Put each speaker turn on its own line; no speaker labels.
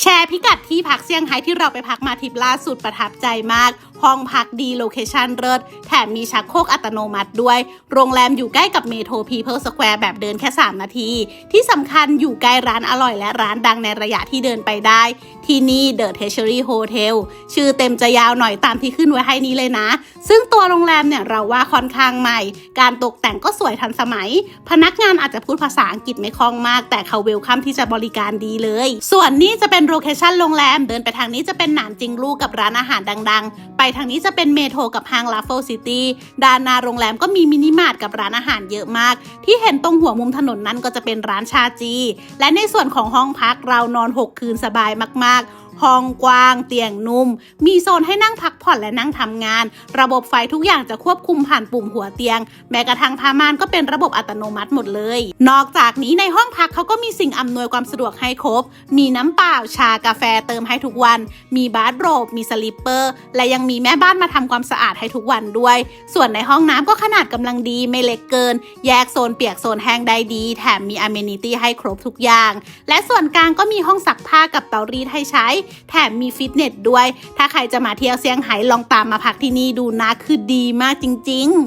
แชร์พิกัดที่พักเซี่ยงไฮ้ที่เราไปพักมาทริปล่าสุดประทับใจมากห้องพักดีโลเคชันเลิศแถมมีชักโครกอัตโนมัติด้วย โรงแรมอยู่ใกล้กับเมโทรพีเพิลสแควร์แบบเดินแค่ 3 นาที ที่สำคัญอยู่ใกล้ร้านอร่อยและร้านดังในระยะที่เดินไปได้ ที่นี่ The Treasury Hotel ชื่อเต็มจะยาวหน่อยตามที่ขึ้นไว้ให้นี้เลยนะ ซึ่งตัวโรงแรมเนี่ยเราว่าค่อนข้างใหม่ การตกแต่งก็สวยทันสมัย พนักงานอาจจะพูดภาษาอังกฤษไม่คล่องมาก แต่เขาเวลคัมที่จะบริการดีเลย ส่วนนี้จะเป็นโลเคชันโรงแรมเดินไปทางนี้จะเป็นหนานจิงลู่กับร้านอาหารดัง ๆ ไปทางนี้จะเป็นเมโทรกับห้างลาโฟซิตี้ด้านหน้าโรงแรมก็มีมินิมาร์ทกับร้านอาหารเยอะมาก ที่เห็นตรงหัวมุมถนนนั้นก็จะเป็นร้านชาจี และในส่วนของห้องพักเรานอน 6 คืนสบายมากๆ ห้องกว้าง เตียงนุ่ม มีโซนให้นั่งพักผ่อนและนั่งทำงาน ระบบไฟทุกอย่างจะควบคุมผ่านปุ่มหัวเตียง แม้กระทั่งผ้าม่านก็เป็นระบบอัตโนมัติหมดเลย นอกจากนี้ในห้องพักเขาก็มีสิ่งอำนวยความสะดวกให้ครบ มีน้ำเปล่า ชากาแฟเติมให้ทุกวัน มีบาร์โรบ มีสลิปเปอร์ และยังมีแม่บ้านมาทำความสะอาดให้ทุกวันด้วย ส่วนในห้องน้ำก็ขนาดกำลังดีไม่เล็กเกิน แยกโซนเปียกโซนแห้งได้ดี แถมมีอเมนิตี้ให้ครบทุกอย่าง และส่วนกลางก็มีห้องซักผ้ากับเตารีดให้ใช้แถมมีฟิตเนสด้วย ถ้าใครจะมาเที่ยวเซี่ยงไฮ้ลองตามมาพักที่นี่ดูนะ คือดีมากจริง ๆ